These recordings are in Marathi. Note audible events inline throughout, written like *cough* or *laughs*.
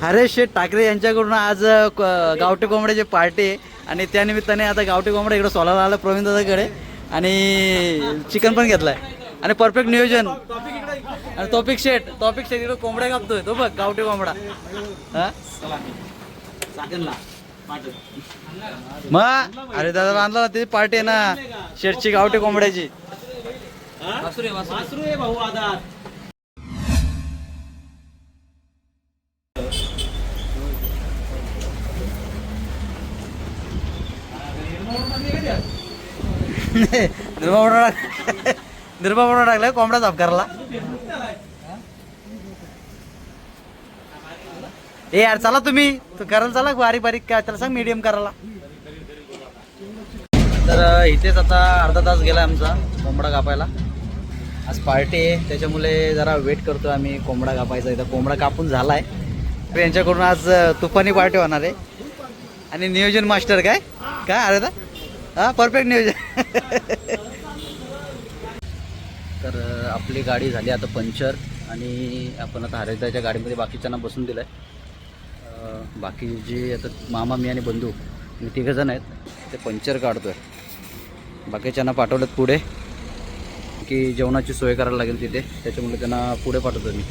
हरेश शेठ ठाकरे यांच्याकडून आज गावठी कोंबड्याची पार्टी आहे. आणि त्यानिमित्ताने आता गावठी कोंबडा इकडे सोलायला आलं प्रवीण दादाकडे. आणि चिकन पण घेतलाय. आणि परफेक्ट नियोजन. आणि टॉपिक शेट टॉपिक शेट इकडे कोंबड्या कापतोय. तो बघ गावठी कोंबडा. हा? मग अरे दादा आणला ना ती पार्टी आहे ना. शेटची गावठी कोंबड्याची. वासरू आहे भाऊ आता निर्मा बनवून टाक. निर्मा बनवून टाकलाय कोंबडा साफ करायला. ए यार चला तुम्ही. तू करायला चला बारीक बारीक काय त्याला सांग मीडियम करायला. तर इथेच आता अर्धा तास गेला आमचा कोंबडा कापायला. आज पार्टी आहे त्याच्यामुळे जरा वेट करतो आम्ही. कोंबडा कापायचा इथं. कोंबडा कापून झाला तर यांच्याकडून आज तुफानी पार्टी होणार आहे. आणि नियोजन मास्टर काय? काय? अरे दा हा परफेक्ट नियोजन. *laughs* तर आपली गाडी झाली आता पंक्चर आणि आपण आता हरिताच्या गाडीमध्ये बाकीच्यांना बसून दिलं आहे बाकी जे आता मामा मी आणि बंधू मी तिघं जण आहेत. ते पंक्चर काढतो आहे बाकीच्यांना पाठवलं पुढे. की जेवणाची सोय करायला लागेल तिथे. त्याच्यामुळे त्यांना पुढे पाठवतो मी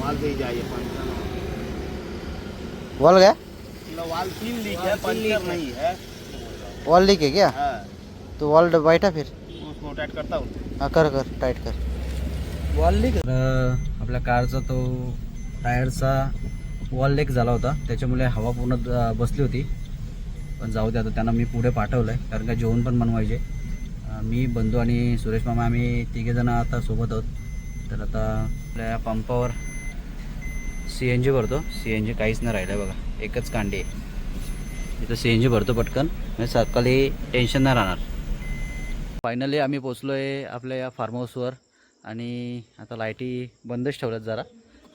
वाल दे जाइए पंचर वॉल क्या वाल तीन लीक है पंचर नहीं है। वॉल लीक है क्या? हाँ, तो वॉल बैठा फिर। उसको टाइट करता हूँ। हा कर कर टाईट कर। वॉल लीक आपल्या कारचा तो टायरचा वॉल लीक झाला होता. त्याच्यामुळे हवा पूर्ण बसली होती. पण जाऊ दे आता त्यांना मी पुढे पाठवलं आहे कारण का जेवण पण बनवायचे. मी बंधू आणि सुरेश मामा आम्ही तिघेजण आता सोबत आहोत. तर आता आपल्या पंपावर सी एन जी भरतो. सी एन जी काहीच नाही राहिलं आहे बघा. एकच कांडी आहे. इथं सी एन जी भरतो पटकन. म्हणजे सकाळी टेन्शन नाही राहणार. फायनली आम्ही पोचलो आहे आपल्या या फार्म हाऊसवर आणि आता लाईटी बंदच ठेवल्यात जरा.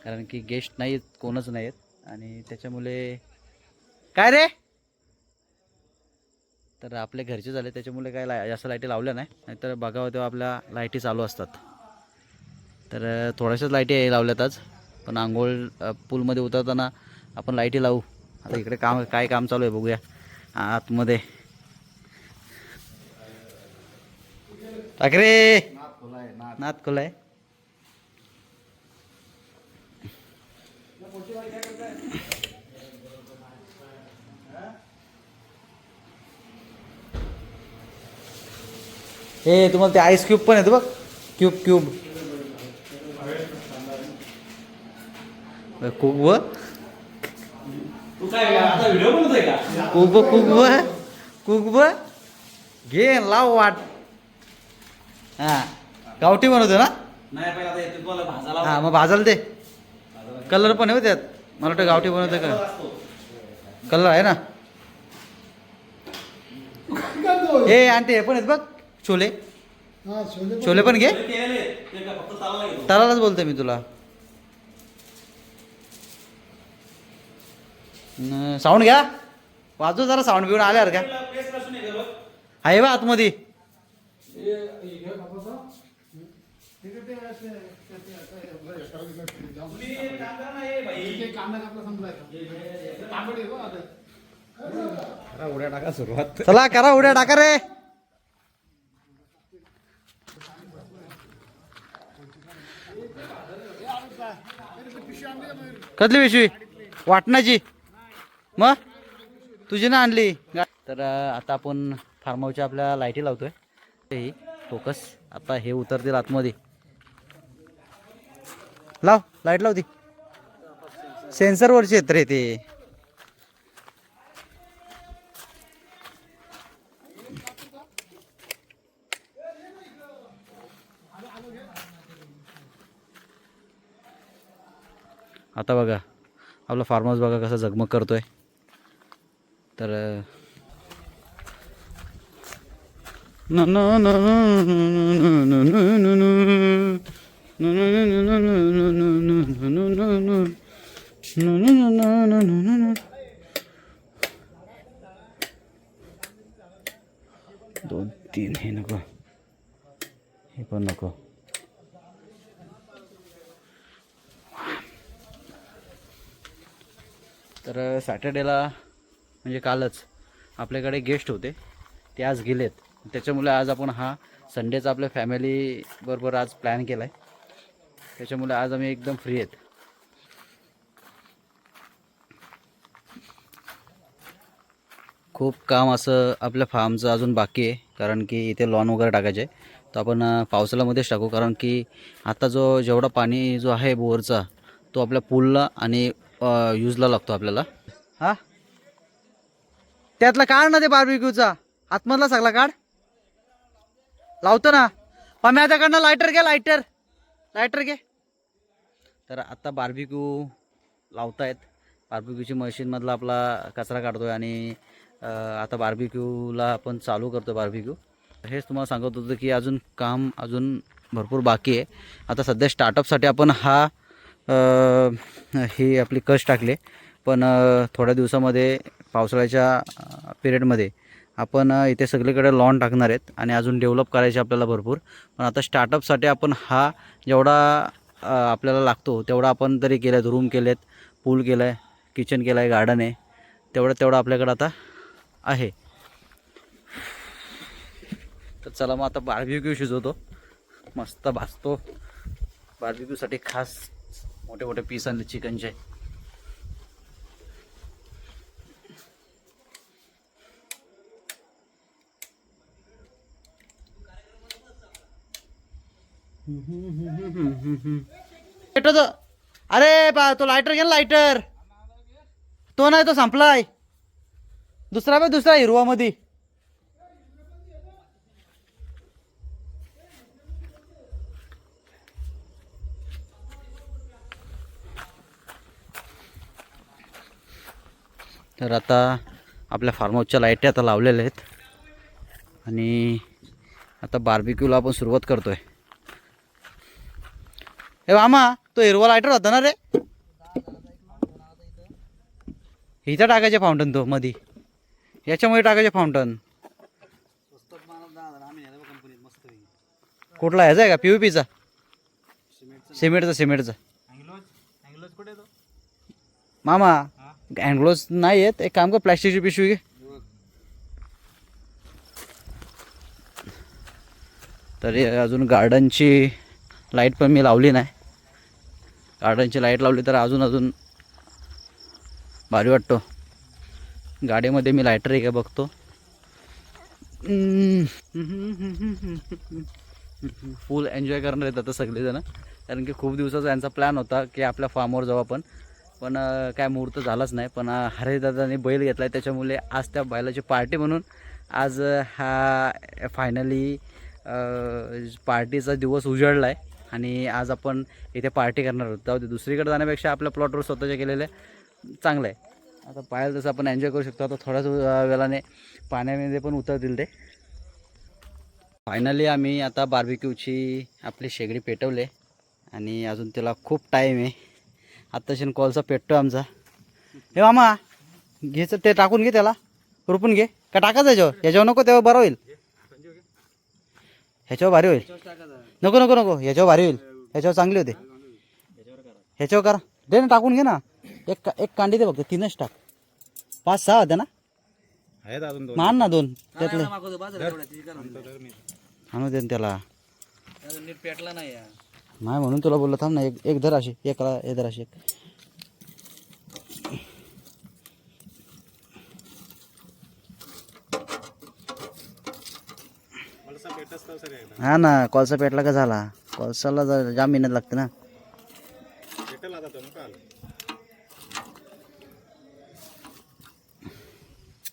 कारण की गेस्ट नाही आहेत कोणच नाही आहेत आणि त्याच्यामुळे काय रे? तर आपले घरचे झाले. त्याच्यामुळे काय ला जास्त लाईटी लावल्या नाही. नाहीतर बघावं तेव्हा आपल्या लाईटी चालू असतात. तर थोड्याशाच लाईटी लावल्यात आज. पण आंघोळ पूलमध्ये उतरताना आपण लाईटी लावू. आता इकडे काम काय काम चालू आहे बघूया. आतमध्ये. ठाकरे! नात खोलाय. हे तुम्हाला ते आईस क्यूब पण येतो बघ. क्यूब क्यूब कुब तू काय आता व्हिडिओ बनवतोय का कुब कुब कुब घे लाव वाट. हा. गावठी बनवतो ना? नाही पहिला आता येतो तुम्हाला भाजाला हा मग भाजाल दे. कलर पण आहे हो त्यात. मला वाटतं गावठी बनवतं का? कलर आहे ना? हे आणि ते हे पण आहेत बघ छोले. छोले पण घे. तालालाच बोलतोय मी तुला. साऊंड घ्या. वाजू जरा साऊंड बिऊंड आल्यावर का आहे बा आतमध्ये. उड्या टाका सुरुवात. चला करा उड्या टाका रे. कसली पिशवी? वाटणाची. मग? तुझी ना आणली. तर आता आपण फार्म हाऊसच्या आपल्या लाईटी लावतोय. ते फोकस आता हे उतरतील आतमध्ये. लाव लाइट लाव ती सेन्सरवर क्षेत्र रे ते. आता बघा आपला फार्म हाऊस बघा कसा झगमग करतोय. तर दोन तीन हे नको हे पण नको तर सॅटर्डेला म्हणजे कालच आपल्याकडे गेस्ट होते. ते आज गेलेत. त्याच्यामुळे आज आपण हा संडेचा आपल्या फॅमिली बरोबर आज प्लॅन केला आहे त्याच्यामुळे आज आम्ही एकदम फ्री आहेत. खूप काम असं आपल्या फार्मचं अजून बाकी आहे. कारण की इथे लॉन वगैरे टाकायचे आहे. तर आपण पावसाळ्यामध्येच टाकू. कारण की आता जो जेवढा पाणी जो आहे बोरचा तो आपल्या पूलला आणि यूजला लागतो आपल्याला. हां? त्यातला काढ ना ते बार्बिक्यूचा आतमधला सगळा काढ. लावतो ना. आता त्याकडनं लायटर घे लायटर लायटर घे. तर आता बार्बिक्यू लावतायत. बार्बिक्यूची मशीनमधला आपला कचरा काढतोय आणि आता बार्बिक्यूला आपण चालू करतो बार्बिक्यू हेच तुम्हाला सांगत होतं की अजून काम अजून भरपूर बाकी आहे. आता सध्या स्टार्टअपसाठी आपण हा ही आपली कश टाकले. पण थोड्या दिवसामध्ये पावसाळ्याच्या पिरियडमध्ये आपण इथे सगळीकडे लॉन टाकणार आहेत आणि अजून डेव्हलप करायचे आपल्याला भरपूर. पण आता स्टार्टअपसाठी आपण हा जेवढा आपल्याला लागतो तेवढा आपण तरी केलं आहेत रूम केलेत पूल केलं आहे किचन केलं आहे. गार्डन आहे तेवढं तेवढं आपल्याकडं आता आहे. तर चला मग आता बार्बिक्यू शिजवतो. मस्त भाजतो. बार्बिक्यूसाठी खास मोठे मोठे पीस आणले चिकनचे पेटो तो अरे बा तो लायटर घे ना लायटर तो नाही तो संपलाय. दुसरा बे दुसरा हिरवामध्ये. तर आता आपल्या फार्म हाऊसच्या लाईटी आता लावलेल्या आहेत. आणि आता बार्बिक्यूला आपण सुरुवात करतो आहे हे मामा तो हिरवा लायटर होता ना रे? हिचा टाकायचे फाउंटन तो मधी. याच्यामुळे टाकायचे फाउंटन कुठला ह्याचा आहे का? पी पीचा सिमेंटचा सिमेंटचा. मामा अँग्लोज नाही आहेत. एक काम कर प्लॅस्टिकची पिशवी घे. तरी अजून गार्डनची लाइट पण मी लावली नाही. गार्डनची लाइट लावली तर अजून अजून भारी वाटतो. गाडीमध्ये मी लायटर आहे का बघतो. फुल एन्जॉय करणार आहेत आता सगळेजणं. कारण की खूप दिवसाचा यांचा प्लॅन होता की आपल्या फार्मवर जाऊ आपण. पण काय मुहूर्त झालाच नाही. पण अं, हरेदादाने बैल घेतला आहे त्याच्यामुळे आज त्या बैलाची पार्टी म्हणून आज हा फायनली पार्टीचा दिवस उजळला आहे आणि आज आपण इथे पार्टी करणार आहोत. जाऊ दे दुसरीकडे जाण्यापेक्षा आपल्या प्लॉटवर स्वतःच्या केलेले चांगलं आहे. आता पाहायला तसं आपण एन्जॉय करू शकतो आता थोड्याच वेळाने पाण्यामध्ये पण उतरतील ते. फायनली आम्ही आता बार्बिक्यूची आपली शेगडी पेटवले आणि अजून त्याला खूप टाईम आहे. आत्ताशी कॉलचा पेटतो आमचा. हे मामा घ्यायचं ते टाकून घे त्याला. रुपून घे. का टाकायचं याच्यावर? याच्यावर नको तेव्हा बरं होईल. ह्याच्यावर भारी होईल. नको नको नको. ह्याच्यावर भारी होईल. ह्याच्यावर चांगले होते. ह्याच्यावर करा. दे ना टाकून घे ना. एक का- एक कांडी दे फक्त. तीनच टाक. पाच सहा होत्या ना? आहेत अजून दोन. मान ना दोन. त्यातले. आणू दे ना त्याला. नीट पेटला नाही नाही म्हणून तुला बोललो थांब ना. एक एक धर अशी. एक धर अशी एक मला भेटच तर सर हा ना कोळसा पेटला का झाला? कोळसाला जा- जाम मेहनत लागते ना. भेटेल आता तो काल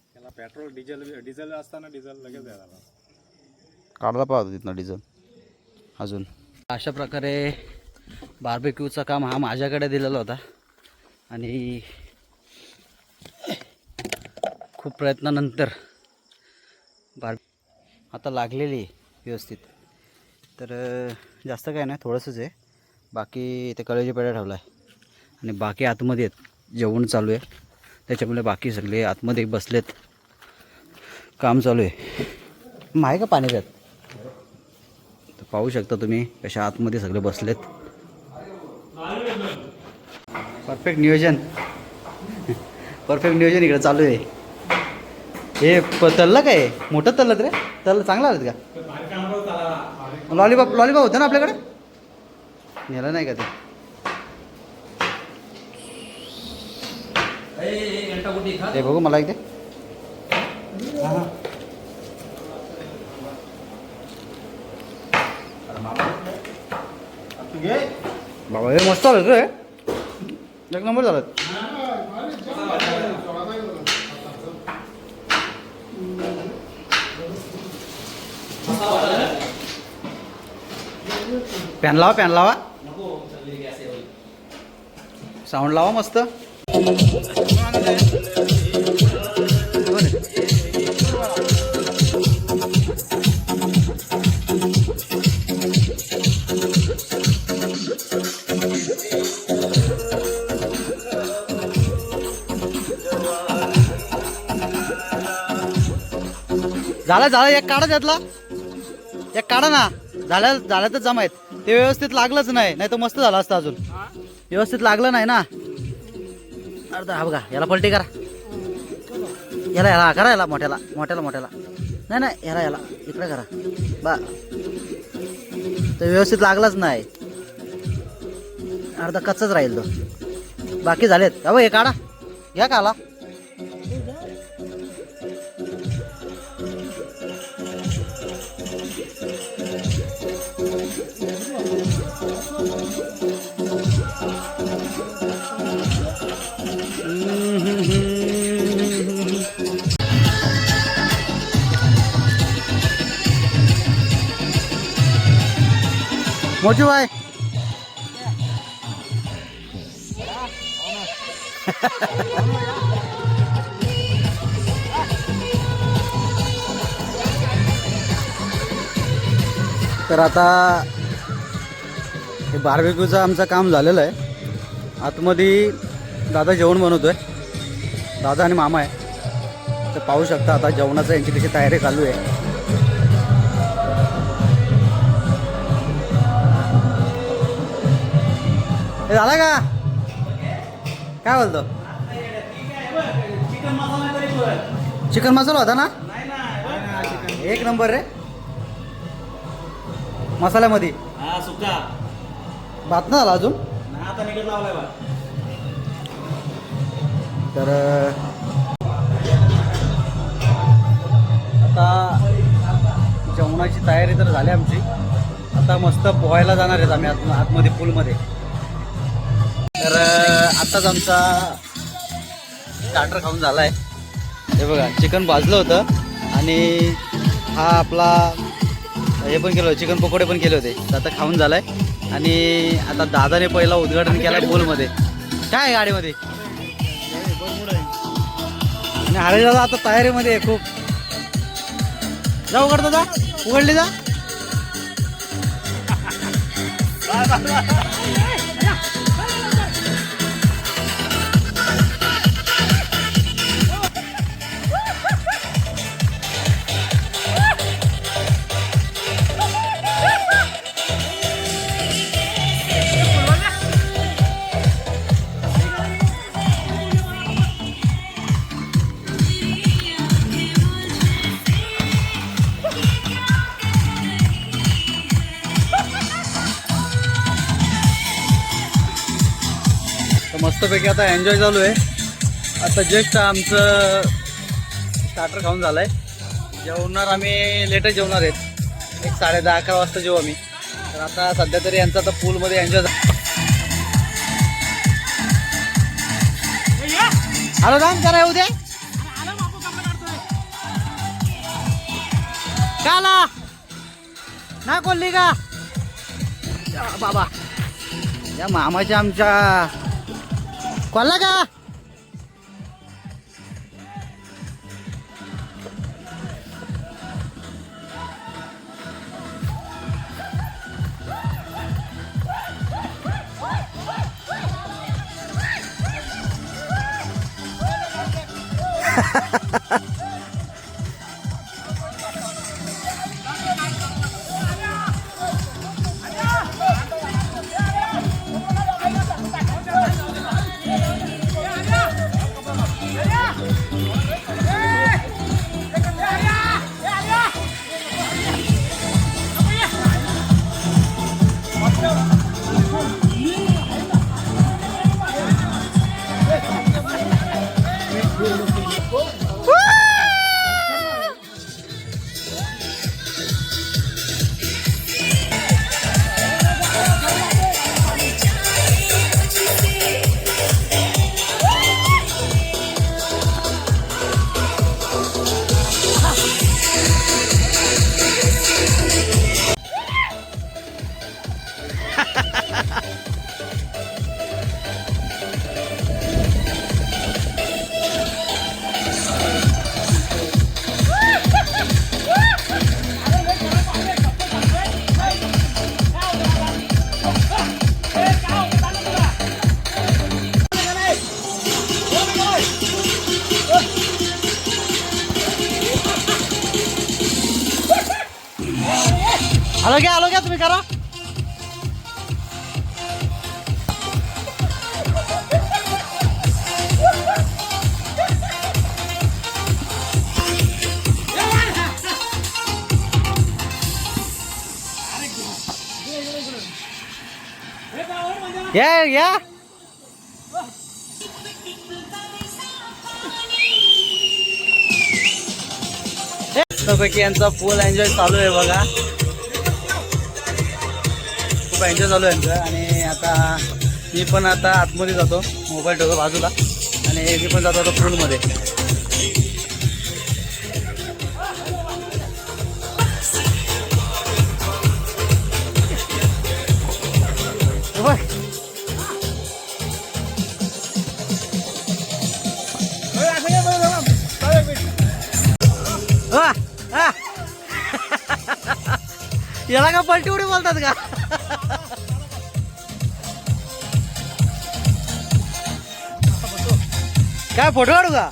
त्याला पेट्रोल डिझेल डिझेल असताना डिझेल लगेच द्यायला काढला पाहतो तिथनं डिझेल अजून. अशा प्रकारे बार्बेक्यूचा काम हा माझ्याकडे दिलेला होता. आणि खूप प्रयत्नानंतर बार आता लागलेली आहे. व्यवस्थित. तर जास्त काय नाही थोडंसंच आहे. बाकी इथे कळेची पेड्या ठेवला आहे आणि बाकी आतमध्ये आहेत. जेवण चालू आहे. त्याच्यामुळे बाकी सगळे आतमध्ये बसलेत. काम चालू आहे. मग आहे का पाणी त्यात? तर पाहू शकता तुम्ही कशा आतमध्ये सगळे बसलेत. परफेक्ट नियोजन. परफेक्ट नियोजन इकडे चालू आहे. हे प तल्लं काय? मोठं तल्लं रे तल्लं चांगलं आलं का? लॉलीपॉप लॉलीपॉप होतं ना आपल्याकडे? नेलं नाही का ते? ते बघू मला इथे. बाबा हे मस्त आलं रे. एक नंबर झालं. पॅन लावा पॅन लावा साऊंड लावा मस्त झालं झालं एक काढा त्यातला. एक काढा ना. झाल्या झाल्या तर जमायत ते व्यवस्थित लागलंच नाही नाही तर मस्त झालं असतं अजून. व्यवस्थित लागलं नाही ना? अर्धा हा बघा याला पलटी करा. याला याला करा याला मोठ्याला मोठ्याला मोठ्याला. नाही नाही याला याला इकडे करा. बा. तर व्यवस्थित लागलाच नाही. अर्धा कच्चाच राहील तो. बाकी झालेत. अहो हे काढा. घ्या का मोठू बाय तर आता हे बार्बेक्यूचं आमचं काम झालेलं आहे. आतमध्ये दादा जेवण बनवतो आहे दादा आणि मामा आहे. तर पाहू शकता आता जेवणाचं यांची कशी तयारी चालू आहे. झाला का? काय बोलतो? चिकन मसाला होता ना? एक नंबर रे. मसाल्यामध्ये? भात नाही झाला अजून? तर आता जेवणाची तयारी तर झाली आमची. आता मस्त पोहायला जाणार आहेत आम्ही आत आतमध्ये पूलमध्ये तर आत्ताच आमचा स्टार्टर खाऊन झाला आहे हे बघा चिकन भाजलं होतं आणि हा आपला हे पण केलं चिकन पकोडे पण केले होते. तर आता खाऊन झालाय. आणि आता दादाने पहिला उद्घाटन केलं बोलमध्ये काय आहे गाडीमध्ये? आणि हरे दादा आता तयारीमध्ये आहे खूप. जा उघड दादा उघडली जा. *laughs* मस्तपैकी आता एन्जॉय चालू आहे. आता जस्ट आमचं स्टार्टर खाऊन झालं आहे जेवणार आम्ही लेटच जेवणार आहेत. एक साडे दहा अकरा वाजता जेवू आम्ही. तर आता सध्या तरी यांचं आता पूलमध्ये एन्जॉय हॅलो दाम करा उद्या? काला ना कोल्ली का? बाबा. या मामाच्या आमच्या कोणला का आलो या या. मस्तपैकी यांचा फुल एन्जॉय चालू आहे बघा. खूप एन्जॉय चालू आहे यांचं. आणि आता मी पण आता आतमध्ये जातो मोबाईल ठेवतो बाजूला. आणि मी पण जातो आता पूलमध्ये याला का पलटी उडी बोलतात का? काय फोटो काढू का?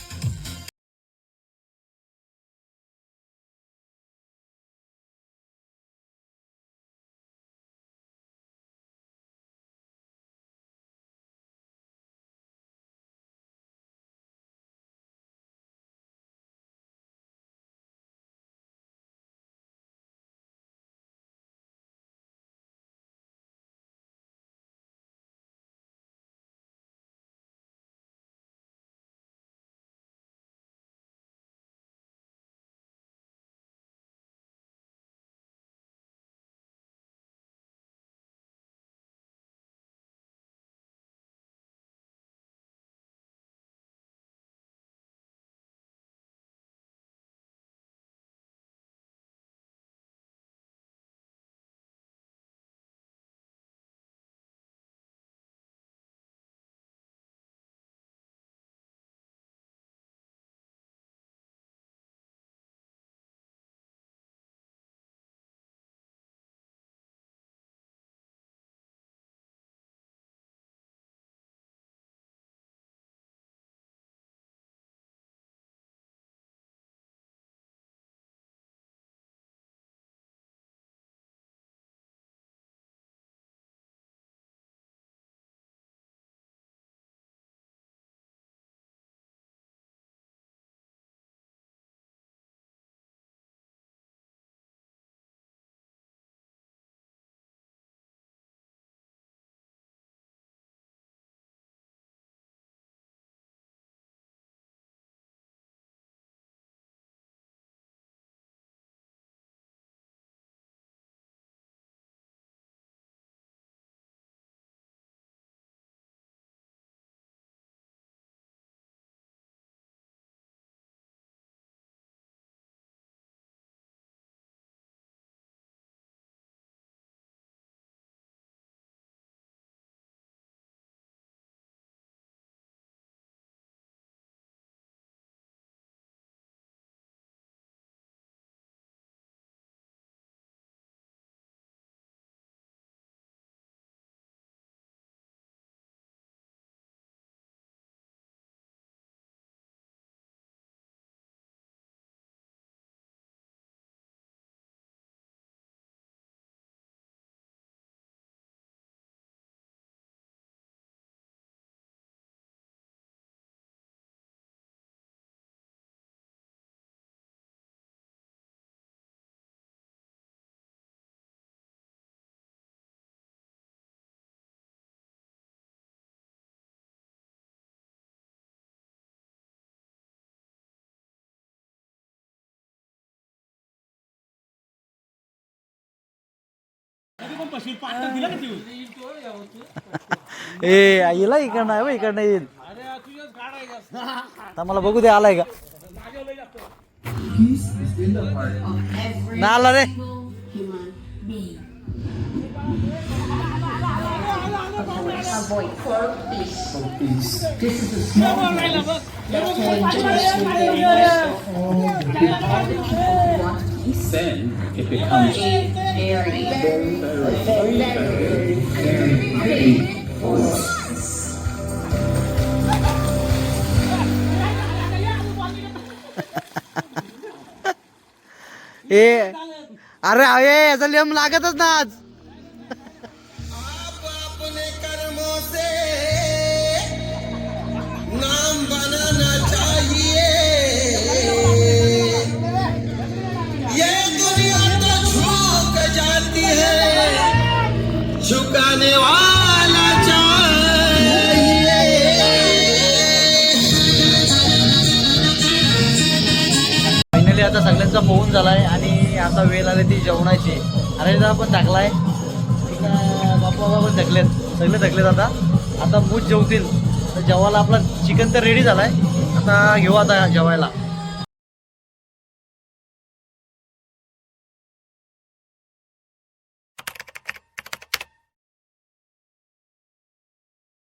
ए आईला इकडनं आहे इकडनं येईल आता मला बघू दे आलाय का ना आला रे Avoid pork fish. This is a small one. Therefore, introduce with the rest of all the people want to eat. Then it becomes Very, very, very, very, very ए अरे अये याचा लियम लागतच ना आज आता सगळ्यांचा पोहून आहे आणि आता वेळ आली ती जेवणाची. अरे दादा पण आहे बापा बाबा पण थकलेत. सगळे थकलेत आता. आता मूज जेवतील. तर जेवायला आपला चिकन तर रेडी झाला आहे आता घेऊ आता जेवायला.